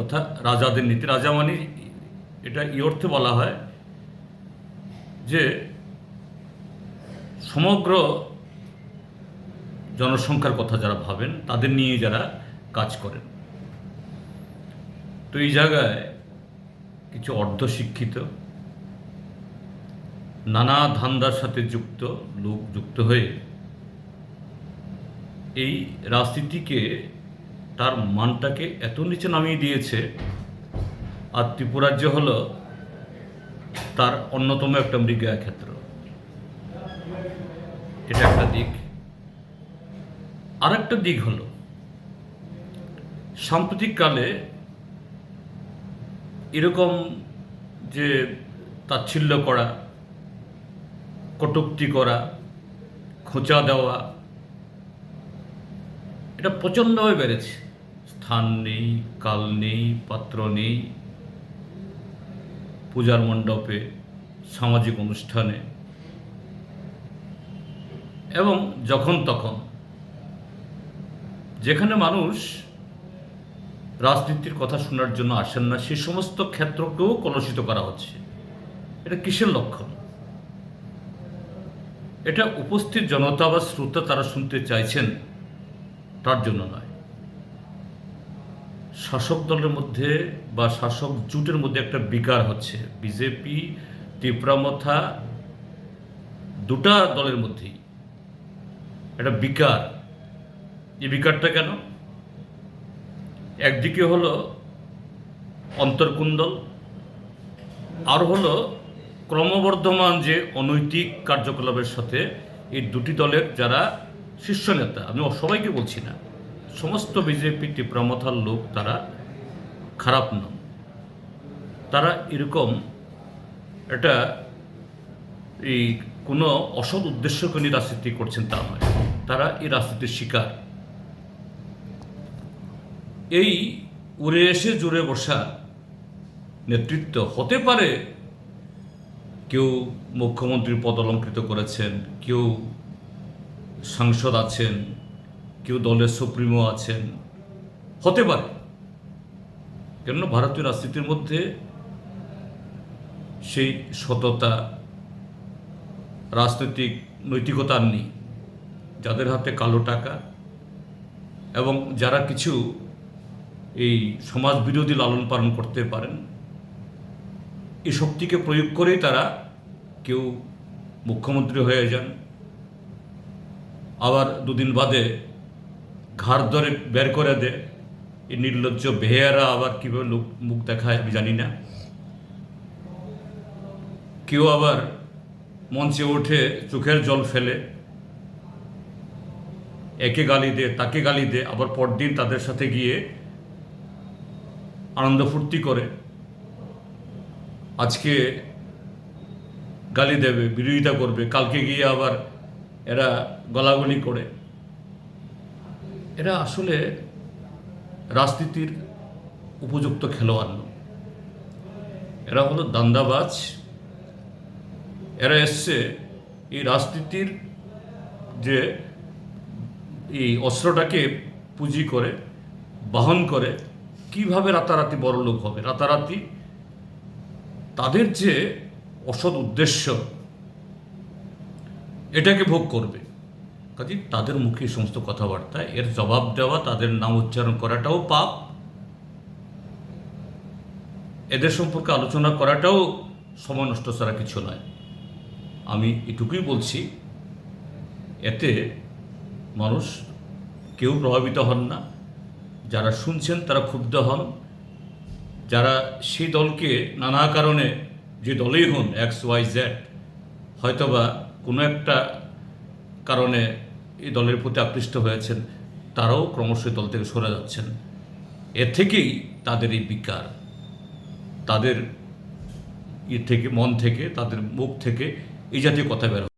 তথা রাজাদের নীতি। রাজা মানে এটা এই অর্থে বলা হয় যে সমগ্র জনসংখ্যার কথা যারা ভাবেন, তাদের নিয়ে যারা কাজ করেন। তো এই জায়গায় কিছু অর্ধশিক্ষিত, নানা ধান্দার সাথে যুক্ত লোক যুক্ত হয়ে এই রাজনীতিকে তার মানটাকে এত নিচে নামিয়ে দিয়েছে। আর ত্রিপুরাজ্য হল তার অন্যতম একটা মৃগয়া ক্ষেত্র এটা একটা দিক। আর একটা দিক হলো সাম্প্রতিককালে এরকম যে তাচ্ছিল্য করা, কটুক্তি করা, খোঁচা দেওয়া, এটা প্রচণ্ডভাবে বেড়েছে। স্থান নেই, কাল নেই, পাত্র নেই। পূজার মণ্ডপে, সামাজিক অনুষ্ঠানে। এবং যখন তখন, যেখানে মানুষ রাজনীতির কথা শোনার জন্য আসেন না, সে সমস্ত ক্ষেত্রকেও কলুষিত করা হচ্ছে। এটা কিসের লক্ষণ? এটা উপস্থিত জনতা বা শ্রোতা তারা শুনতে চাইছেন, তার জন্য নয়। শাসক দলের মধ্যে বা শাসক জুটের মধ্যে একটা বিকার হচ্ছে। বিজেপি তীব্রামথা দুটা দলের মধ্যেই একটা বিকার। এই বিকারটা কেন? একদিকে হলো অন্তর্কুন্দল, আর হলো ক্রমবর্ধমান যে অনৈতিক কার্যকলাপের সাথে এই দুটি দলের যারা শীর্ষ নেতা, আমি সবাইকে বলছি না সমস্ত বিজেপি তীব্রমথার লোক তারা খারাপ নন তারা এরকম এটা এই কোনো অসৎ উদ্দেশ্যকে নিয়ে রাজনীতি করছেন তা নয়। তারা এই রাজনীতির শিকার। এই উড়ে এসে জুড়ে বসা নেতৃত্ব হতে পারে কেউ মুখ্যমন্ত্রীর পদ অলঙ্কৃত করেছেন, কেউ সাংসদ আছেন কেউ দলের সুপ্রিমো আছেন। হতে পারে। কেননা ভারতীয় রাজনীতির মধ্যে সেই সততা, রাজনৈতিক নৈতিকতা আর নেই। যাদের হাতে কালো টাকা এবং যারা কিছু এই সমাজ বিরোধী লালন পালন করতে পারেন এই শক্তিকে প্রয়োগ করেই তারা কেউ মুখ্যমন্ত্রী হয়ে যান। আবার দুদিন বাদে ঘাড় ধরে বের করে দেয় এই নির্লজ্জ বেহেয়ারা আবার কীভাবে লোক মুখ দেখায় আমি জানি না। কেউ আবার মঞ্চে ওঠে চোখের জল ফেলে, একে গালি দে, তাকে গালি দে, আবার পরদিন তাদের সাথে গিয়ে আনন্দ ফুর্তি করে। আজকে গালি দেবে, বিরোধিতা করবে, কালকে গিয়ে আবার এরা গলাগলি করে। এরা আসলে রাজনীতির উপযুক্ত খেলোয়াড় এরা হলো দান্দাবাজ। এরা এসছে এই রাজনীতির যে এই অস্ত্রটাকে পুঁজি করে, বাহন করে, কীভাবে রাতারাতি বড় লোক হবে? রাতারাতি তাদের যে অসৎ উদ্দেশ্য, এটাকে ভোগ করবে। কাজে, তাদের মুখে সমস্ত কথাবার্তা, এর জবাব দেওয়া, তাদের নাম উচ্চারণ করাটাও পাপ। এদের সম্পর্কে আলোচনা করাটাও সময় নষ্ট ছাড়া কিছু নয়। আমি এটুকুই বলছি, এতে মানুষ কেউ প্রভাবিত হন না। যারা শুনছেন তারা ক্ষুব্ধ হন। যারা সেই দলকে নানা কারণে, যে দলেই হন, এক্স, ওয়াই, জেড, হয়তোবা কোনো একটা কারণে এই দলের প্রতি আকৃষ্ট হয়েছেন, তারাও ক্রমশ দল থেকে সরে যাচ্ছেন এর থেকেই তাদের এই বিকার তাদের ইয়ে থেকে, মন থেকে, তাদের মুখ থেকে এই জাতীয় কথা বের।